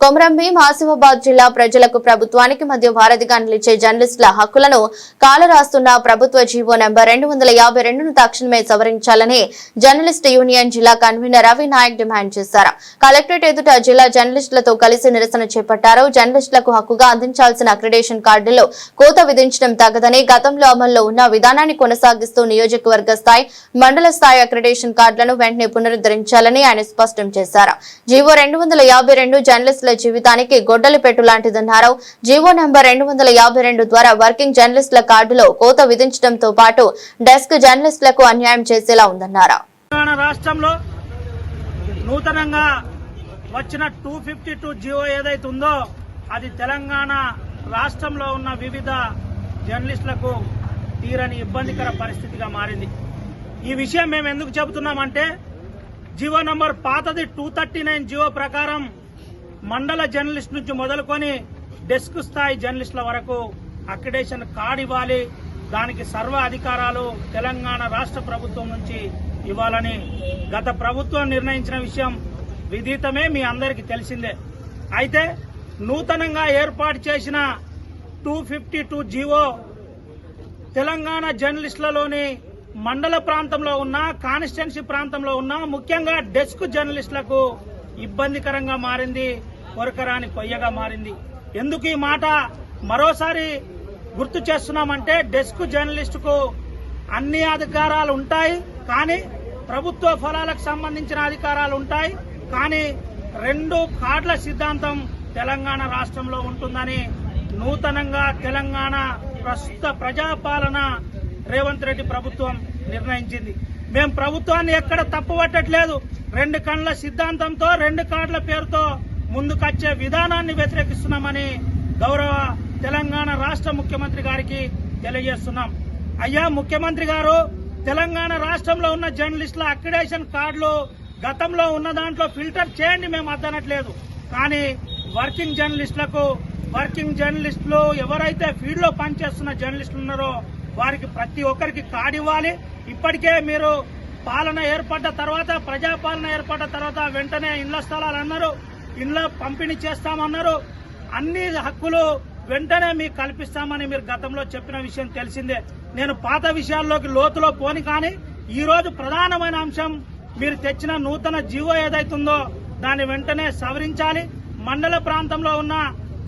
కొమరం భీం ఆసిఫాబాద్ జిల్లా ప్రజలకు ప్రభుత్వానికి మధ్య భారతిగా నిలిచే జర్నలిస్టుల హక్కులను కాలరాస్తున్న ప్రభుత్వ జీవో నెంబర్ రెండు వందల యాభై రెండును తక్షణమే సవరించాలని జర్నలిస్ట్ యూనియన్ జిల్లా కన్వీనర్ రవి నాయక్ డిమాండ్ చేశారు. కలెక్టరేట్ ఎదుట జిల్లా జర్నలిస్టులతో కలిసి నిరసన చేపట్టారు. జర్నలిస్టులకు హక్కుగా అందించాల్సిన అక్రిడేషన్ కార్డులో కోత విధించడం తగదని గతంలో అమల్లో ఉన్న విధానాన్ని కొనసాగిస్తూ నియోజకవర్గ స్థాయి మండల స్థాయి అక్రిడేషన్ కార్డులను వెంటనే పునరుద్ధరించాలని ఆయన స్పష్టం చేశారు. జీవో రెండు వందల యాభై రెండు జర్నలిస్టుల జీవితానికి గొడ్డలి పెట్టు లాంటిదన్నారు. జీవో నెంబర్ రెండు వందల యాభై రెండు ద్వారా వర్కింగ్ జర్నలిస్టుల కార్డులో కోత విధించడంతో పాటు డెస్క్ జర్నలిస్టులకు అన్యాయం చేసేలా ఉందన్నారు. తెలంగాణ రాష్ట్రంలో నూతనంగా వచ్చిన టూ ఫిఫ్టీ టూ జియో ఏదైతే ఉందో అది తెలంగాణ రాష్ట్రంలో ఉన్న వివిధ జర్నలిస్టులకు తీరని ఇబ్బందికర పరిస్థితిగా మారింది. ఈ విషయం మేము ఎందుకు చెబుతున్నామంటే జియో నంబర్ పాతది టూ థర్టీ నైన్ జియో ప్రకారం మండల జర్నలిస్ట్ నుంచి మొదలుకొని డెస్క్ స్థాయి జర్నలిస్టుల వరకు అక్రిడేషన్ కార్డు ఇవ్వాలి. దానికి సర్వ అధికారాలు తెలంగాణ రాష్ట్ర ప్రభుత్వం నుంచి ఇవ్వాలని గత ప్రభుత్వం నిర్ణయించిన విషయం విదితమే మీ అందరికీ తెలిసిందే. అయితే నూతనంగా ఏర్పాటు చేసిన two fifty two GO Telangana జర్నలిస్టులలోని మండల ప్రాంతంలో ఉన్న కాన్స్టిట్యున్సీ ప్రాంతంలో ఉన్న ముఖ్యంగా డెస్క్ జర్నలిస్టులకు ఇబ్బందికరంగా మారింది. కొరకరాని కొయ్యగా మారింది. ఎందుకు ఈ మాట? మరోసారి గుర్తు చేస్తున్నామంటే డెస్క్ జర్నలిస్టుకు అన్ని అధికారాలు ఉంటాయి కానీ ప్రభుత్వ ఫలాలకు సంబంధించిన అధికారాలు ఉంటాయి కానీ రెండు కార్డుల సిద్ధాంతం తెలంగాణ రాష్ట్రంలో ఉంటుందని నూతనంగా తెలంగాణ ప్రస్తుత ప్రజాపాలన రేవంత్ రెడ్డి ప్రభుత్వం నిర్ణయించింది. మేము ప్రభుత్వాన్ని ఎక్కడ తప్పుపట్టట్లేదు. రెండు కండ్ల సిద్ధాంతంతో రెండు కార్డుల పేరుతో ముందుకొచ్చే విధానాన్ని వ్యతిరేకిస్తున్నామని గౌరవ తెలంగాణ రాష్ట్ర ముఖ్యమంత్రి గారికి తెలియజేస్తున్నాం. అయ్యా ముఖ్యమంత్రి గారు తెలంగాణ రాష్ట్రంలో ఉన్న జర్నలిస్టుల అక్రిడేషన్ కార్డులు గతంలో ఉన్న దాంట్లో ఫిల్టర్ చేయండి మేము అద్దనట్లేదు కానీ వర్కింగ్ జర్నలిస్టులకు వర్కింగ్ జర్నలిస్టులు ఎవరైతే ఫీల్డ్లో పనిచేస్తున్న జర్నలిస్టులు ఉన్నారో వారికి ప్రతి ఒక్కరికి కార్డు ఇవ్వాలి. ఇప్పటికే మీరు పాలన ఏర్పడ్డ తర్వాత ప్రజాపాలన ఏర్పడ్డ తర్వాత వెంటనే ఇండ్ల స్థలాలు అన్నారు. ఇండ్ల పంపిణీ చేస్తామన్నారు. అన్ని హక్కులు వెంటనే మీకు కల్పిస్తామని మీరు గతంలో చెప్పిన విషయం తెలిసిందే. నేను పాత విషయాల్లోకి లోతులో పోని కానీ ఈ రోజు ప్రధానమైన అంశం మీరు తెచ్చిన నూతన జీవో ఏదైతుందో దాన్ని వెంటనే సవరించాలి. మండల ప్రాంతంలో ఉన్న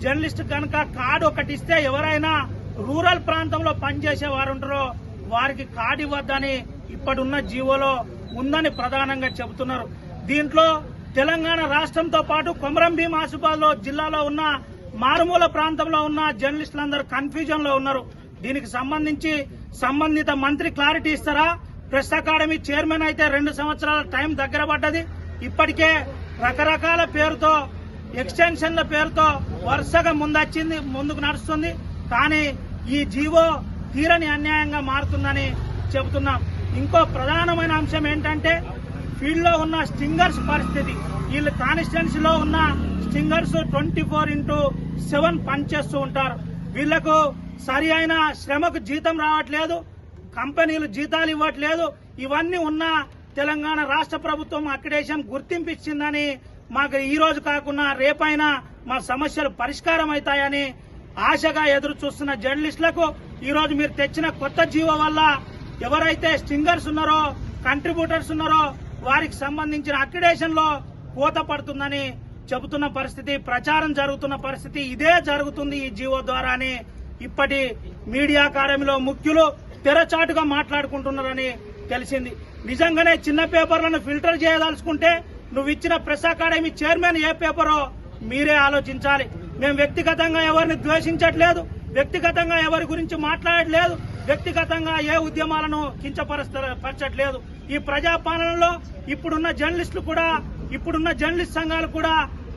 జర్నలిస్ట్ కనుక కార్డు ఒకటి ఇస్తే ఎవరైనా రూరల్ ప్రాంతంలో పనిచేసే వారు ఉంటారో వారికి కార్డు ఇవ్వద్దని ఇప్పుడున్న జీవోలో ఉందని ప్రధానంగా చెబుతున్నారు. దీంట్లో తెలంగాణ రాష్ట్రంతో పాటు కొమరం భీం ఆసిఫాబాద్ జిల్లాలో ఉన్న మారుమూల ప్రాంతంలో ఉన్న జర్నలిస్టులందరూ కన్ఫ్యూజన్లో ఉన్నారు. దీనికి సంబంధించి సంబంధిత మంత్రి క్లారిటీ ఇస్తారా? ప్రెస్ అకాడమీ చైర్మన్ అయితే రెండు సంవత్సరాల టైం దగ్గర పడ్డది. ఇప్పటికే రకరకాల పేరుతో ఎక్స్టెన్షన్ల పేరుతో వరుసగా ముందొచ్చింది ముందుకు నడుస్తుంది. కానీ ఈ జీవో తీరని అన్యాయంగా మారుతుందని చెబుతున్నాం. ఇంకో ప్రధానమైన అంశం ఏంటంటే ఫీల్డ్లో ఉన్న స్టింగర్స్ పరిస్థితి. వీళ్ళు కాన్స్టిట్యున్సీలో ఉన్న stringers twenty four into seven పనిచేస్తూ ఉంటారు. వీళ్ళకు సరి అయిన శ్రమకు జీతం రావట్లేదు కంపెనీలు జీతాలు ఇవ్వట్లేదు. ఇవన్నీ ఉన్న తెలంగాణ రాష్ట్ర ప్రభుత్వం అక్రిడేషన్ గుర్తింపు ఇచ్చిందని మాకు ఈ రోజు కాకుండా రేపైనా మా సమస్యలు పరిష్కారం అవుతాయని ఆశగా ఎదురు చూస్తున్న జర్నలిస్టులకు ఈ రోజు మీరు తెచ్చిన కొత్త జీవో వల్ల ఎవరైతే స్టింగర్స్ ఉన్నారో కంట్రిబ్యూటర్స్ ఉన్నారో వారికి సంబంధించిన అక్రిడేషన్లో కోత పడుతుందని చెబుతున్న పరిస్థితి ప్రచారం జరుగుతున్న పరిస్థితి ఇదే జరుగుతుంది ఈ జీవో ద్వారా అని ఇప్పటి మీడియా అకాడమీలో ముఖ్యులు తెరచాటుగా మాట్లాడుకుంటున్నారని తెలిసింది. నిజంగానే చిన్న పేపర్లను ఫిల్టర్ చేయదలుచుకుంటే నువ్వు ఇచ్చిన ప్రెస్ అకాడమీ చైర్మన్ ఏ పేపరో మీరే ఆలోచించాలి. మేము వ్యక్తిగతంగా ఎవరిని ద్వేషించట్లేదు వ్యక్తిగతంగా ఎవరి గురించి మాట్లాడట్లేదు వ్యక్తిగతంగా ఏ ఉద్యమాలను కించపరచట్లేదు ఈ ప్రజాపాలనలో ఇప్పుడున్న జర్నలిస్టులు కూడా ఇప్పుడున్న జర్నలిస్ట్ సంఘాలు కూడా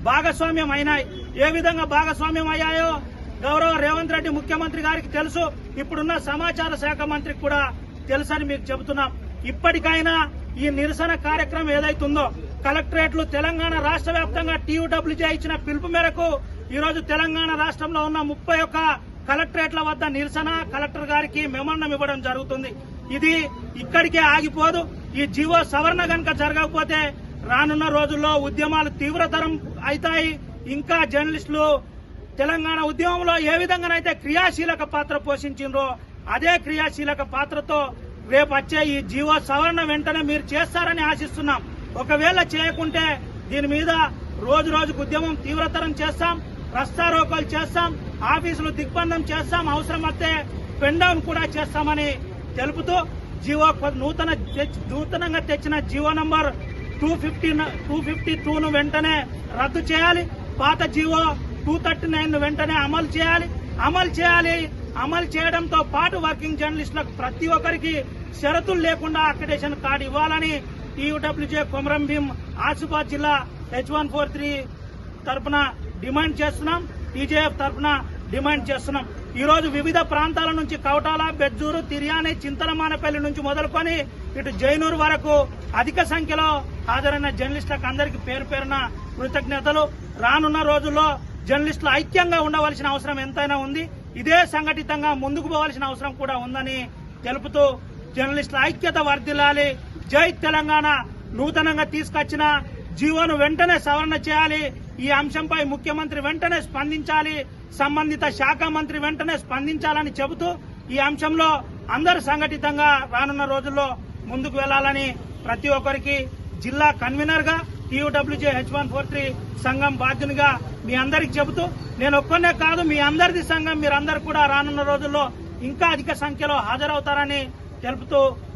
భాగస్వామ్యం అయినాయి ఏ విధంగా భాగస్వామ్యం అయ్యాయో గౌరవ రేవంత్ రెడ్డి ముఖ్యమంత్రి గారికి తెలుసు. ఇప్పుడున్న సమాచార శాఖ మంత్రికి కూడా తెలుసని మీకు చెబుతున్నాం. ఇప్పటికైనా ఈ నిరసన కార్యక్రమం ఏదైతుందో కలెక్టరేట్లు తెలంగాణ రాష్ట్ర వ్యాప్తంగా టీయూడబ్ల్యూజే ఇచ్చిన పిలుపు మేరకు ఈరోజు తెలంగాణ రాష్ట్రంలో ఉన్న ముప్పై ఒక్క కలెక్టరేట్ల వద్ద నిరసన కలెక్టర్ గారికి మెమన్నం ఇవ్వడం జరుగుతుంది. ఇది ఇక్కడికే ఆగిపోదు. ఈ జీవో సవరణ గనక జరగకపోతే రానున్న రోజుల్లో ఉద్యమాలు తీవ్రతరం అవుతాయి ఇంకా జర్నలిస్టులు తెలంగాణ ఉద్యమంలో ఏ విధంగానైతే క్రియాశీలక పాత్ర పోషించిండ్రో అదే క్రియాశీలక పాత్రతో రేపు వచ్చే ఈ జీవో సవరణ వెంటనే మీరు చేస్తారని ఆశిస్తున్నాం. ఒకవేళ చేయకుంటే దీని మీద రోజు రోజుకు ఉద్యమం తీవ్రతరం చేస్తాం రస్తారోకలు చేస్తాం ఆఫీసులు దిగ్బంధం చేస్తాం అవసరమైతే పెండౌన్ కూడా చేస్తామని తెలుపుతూ జీవో నూతన నూతనంగా తెచ్చిన GO number two fifty two fifty టూను వెంటనే రద్దు చేయాలి. పాత జీవో టూ థర్టీ నైన్ వెంటనే అమలు చేయాలి. అమలు చేయాలి. అమలు చేయడంతో పాటు వర్కింగ్ జర్నలిస్టులకు ప్రతి ఒక్కరికి షరతులు లేకుండా అక్రిడేషన్ కార్డు ఇవ్వాలని టీయూడబ్ల్యూజే కొమరం భీం ఆసిఫాబాద్ జిల్లా హెచ్ వన్ ఫోర్ త్రీ తరపున డిమాండ్ చేస్తున్నాం. టీజేఎఫ్ తరఫున డిమాండ్ చేస్తున్నాం. ఈరోజు వివిధ ప్రాంతాల నుంచి కౌటాల బెజ్జూరు తిర్యాని చింతలమానపల్లి నుంచి మొదలుకొని ఇటు జైనూరు వరకు అధిక సంఖ్యలో హాజరైన జర్నలిస్టులకు అందరికీ పేరు పేరున కృతజ్ఞతలు. రానున్న రోజుల్లో జర్నలిస్టులు ఐక్యంగా ఉండవలసిన అవసరం ఎంతైనా ఉంది. ఇదే సంఘటితంగా ముందుకు పోవాల్సిన అవసరం కూడా ఉందని తెలుపుతూ జర్నలిస్టుల ఐక్యత వర్ధిల్లాలి. జై తెలంగాణ నూతనంగా తీసుకొచ్చిన జీవోను వెంటనే సవరణ చేయాలి. ఈ అంశంపై ముఖ్యమంత్రి వెంటనే స్పందించాలి. సంబంధిత శాఖ మంత్రి వెంటనే స్పందించాలని చెబుతూ ఈ అంశంలో అందరూ సంఘటితంగా రానున్న రోజుల్లో ముందుకు వెళ్ళాలని ప్రతి ఒక్కరికి జిల్లా కన్వీనర్గా TUWJ H one four three సంఘం బాధ్యునిగా మీ అందరికి చెబుతూ నేను ఒక్కనే కాదు మీ అందరిది సంఘం మీరందరూ కూడా రానున్న రోజుల్లో ఇంకా అధిక సంఖ్యలో హాజరవుతారని తెలుపుతూ